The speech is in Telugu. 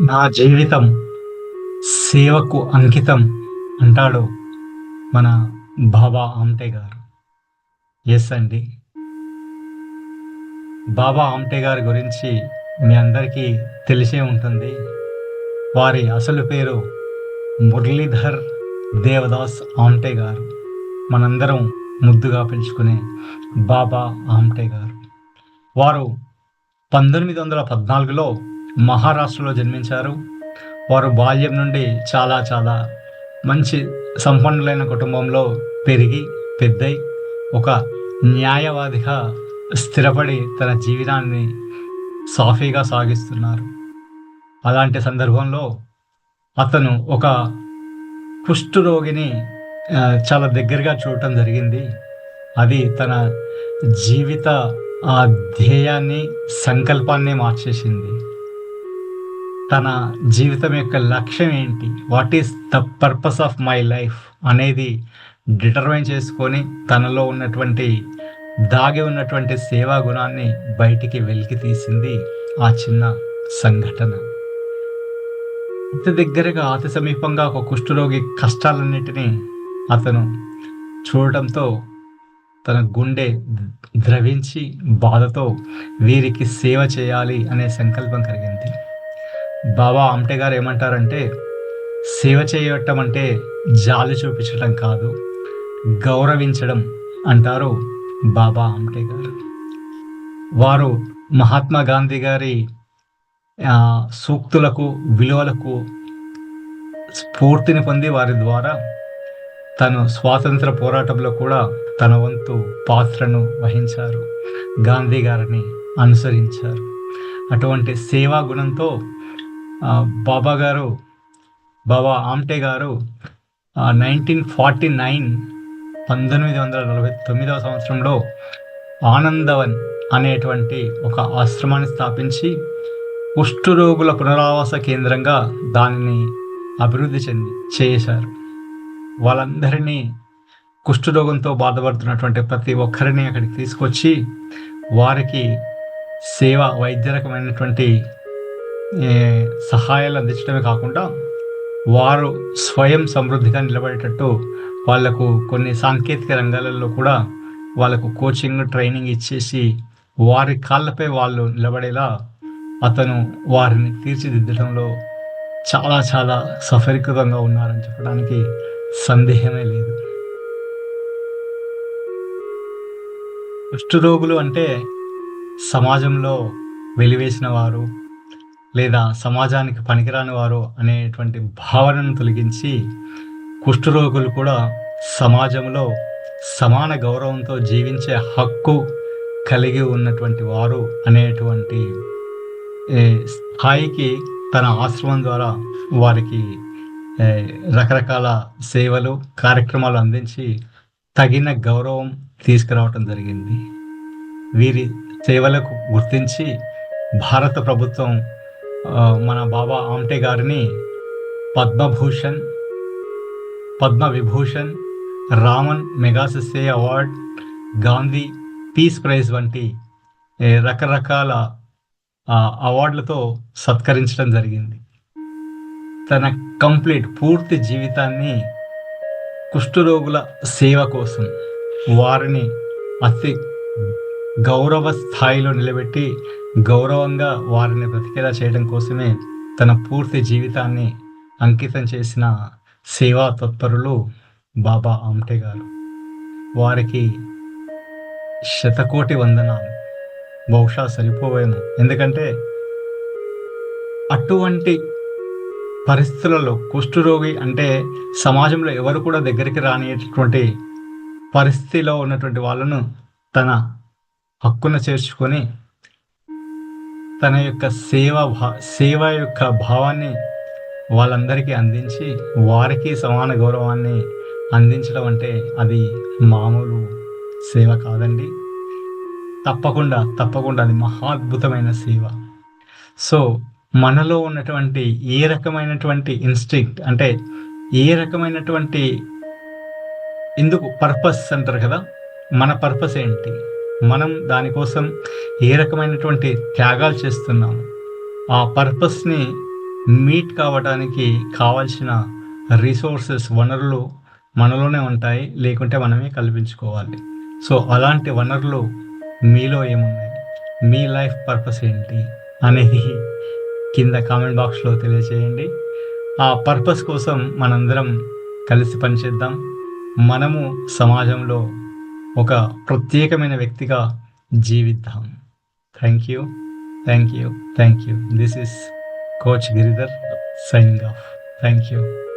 నా జీవితం సేవకు అంకితం అంటాడు మన బాబా ఆమ్టే గారు. ఎస్ అండి. బాబా ఆమ్టే గారి గురించి మీ అందరికీ తెలిసే ఉంటుంది. వారి అసలు పేరు మురళీధర్ దేవదాస్ ఆమ్టే గారు. మనందరం ముద్దుగా పిలుచుకునే బాబా ఆమ్టే గారు. వారు పంతొమ్మిది వందల పద్నాలుగులో మహారాష్ట్రలో జన్మించారు. వారు బాల్యం నుండి చాలా చాలా మంచి సంపన్నులైన కుటుంబంలో పెరిగి పెద్దై ఒక న్యాయవాదిగా స్థిరపడి తన జీవితాన్ని సాఫీగా సాగిస్తున్నారు. అలాంటి సందర్భంలో అతను ఒక కుష్ఠరోగిని చాలా దగ్గరగా చూడటం జరిగింది. అది తన జీవిత ఆ ధ్యేయాన్ని సంకల్పాన్ని మార్చేసింది. తన జీవితం యొక్క లక్ష్యం ఏంటి? What is the purpose of my life అనేది డిటర్మైన్ చేసుకొని తనలో ఉన్నటువంటి దాగి ఉన్నటువంటి సేవా గుణాన్ని బయటికి వెలికి తీసింది ఆ చిన్న సంఘటన. అతి దగ్గరగా అతి సమీపంగా ఒక కుష్ఠరోగి కష్టాలన్నిటినీ అతను చూడటంతో తన గుండె ద్రవించి బాధతో వీరికి సేవ చేయాలి అనే సంకల్పం కలిగింది. బాబా ఆమ్టే గారు ఏమంటారంటే సేవ చేయటం అంటే జాలి చూపించడం కాదు గౌరవించడం అంటారు బాబా ఆమ్టే గారు వారు మహాత్మా గాంధీ గారి సూక్తులకు విలువలకు స్ఫూర్తిని పొంది వారి ద్వారా తను స్వాతంత్ర పోరాటంలో కూడా తన వంతు పాత్రను వహించారు. గాంధీ గారిని అనుసరించారు. అటువంటి సేవా గుణంతో బాబా గారు బాబా ఆమ్టే గారు నైన్టీన్ ఫార్టీ నైన్ పంతొమ్మిది వందల నలభై తొమ్మిదవ సంవత్సరంలో ఆనందవన్ అనేటువంటి ఒక ఆశ్రమాన్ని స్థాపించి కుష్ఠరోగుల పునరావాస కేంద్రంగా దానిని అభివృద్ధి చెంది చేశారు. వాళ్ళందరినీ కుష్ఠరోగంతో బాధపడుతున్నటువంటి ప్రతి ఒక్కరిని అక్కడికి తీసుకొచ్చి వారికి సేవ వైద్య రకమైనటువంటి సహాయాలు అందించడమే కాకుండా వారు స్వయం సమృద్ధిగా నిలబడేటట్టు వాళ్ళకు కొన్ని సాంకేతిక రంగాలలో కూడా వాళ్ళకు కోచింగ్ ట్రైనింగ్ ఇచ్చేసి వారి కాళ్ళపై వాళ్ళు నిలబడేలా అతను వారిని తీర్చిదిద్దడంలో చాలా చాలా సఫరీకృతంగా ఉన్నారని చెప్పడానికి సందేహమే లేదు. కుష్ఠరోగులు అంటే సమాజంలో వెలివేసిన వారు లేదా సమాజానికి పనికిరాని వారు అనేటువంటి భావనను తొలగించి కుష్ఠరోగులు కూడా సమాజంలో సమాన గౌరవంతో జీవించే హక్కు కలిగి ఉన్నటువంటి వారు అనేటువంటి స్థాయికి తన ఆశ్రమం ద్వారా వారికి రకరకాల సేవలు కార్యక్రమాలు అందించి తగిన గౌరవం తీసుకురావటం జరిగింది. వీరి సేవలకు గుర్తించి భారత ప్రభుత్వం మన బాబా ఆమ్టే గారిని Padma Bhushan Padma Vibhushan Raman Magsaysay award Gandhi peace prize వంటి రకరకాల అవార్డులతో సత్కరించడం జరిగింది. తన కంప్లీట్ పూర్తి జీవితాన్ని కుష్ఠరోగుల సేవ కోసం వారిని అతి గౌరవ స్థాయిలో నిలబెట్టి గౌరవంగా వారిని బ్రతికేలా చేయడం కోసమే తన పూర్తి జీవితాన్ని అంకితం చేసిన సేవా తత్పరులు బాబా ఆమ్టే గారు. వారికి శతకోటి వందనాలు. బహుశా సరిపోవేమో. ఎందుకంటే అటువంటి పరిస్థితులలో కుష్ఠరోగి అంటే సమాజంలో ఎవరు కూడా దగ్గరికి రానిటువంటి పరిస్థితిలో ఉన్నటువంటి వాళ్ళను తన హక్కున చేర్చుకొని తన యొక్క సేవ భా సేవ యొక్క భావాన్ని వాళ్ళందరికీ అందించి వారికి సమాన గౌరవాన్ని అందించడం అంటే అది మామూలు సేవ కాదండి. తప్పకుండా తప్పకుండా అది మహాద్భుతమైన సేవ. సో మనలో ఉన్నటువంటి ఏ రకమైనటువంటి ఇన్స్టింక్ట్ అంటే ఏ రకమైనటువంటి ఎందుకు పర్పస్ అంటారు కదా? మన పర్పస్ ఏంటి? Hmm. మనం దానికోసం ఏ రకమైనటువంటి త్యాగాలు చేస్తున్నాము? ఆ పర్పస్ని మీట్ కావడానికి కావాల్సిన రిసోర్సెస్ వనరులు మనలోనే ఉంటాయి లేకుంటే మనమే కల్పించుకోవాలి. సో అలాంటి వనరులు మీలో ఏమున్నాయి? మీ లైఫ్ పర్పస్ ఏంటి? అనేది కింద కామెంట్ బాక్స్లో తెలియజేయండి ఆ పర్పస్ కోసం మనందరం కలిసి పనిచేద్దాం. మనము సమాజంలో ఒక ప్రత్యేకమైన వ్యక్తిగా జీవిద్దాం. Thank you thank you thank you this is coach Giridhar signing off thank you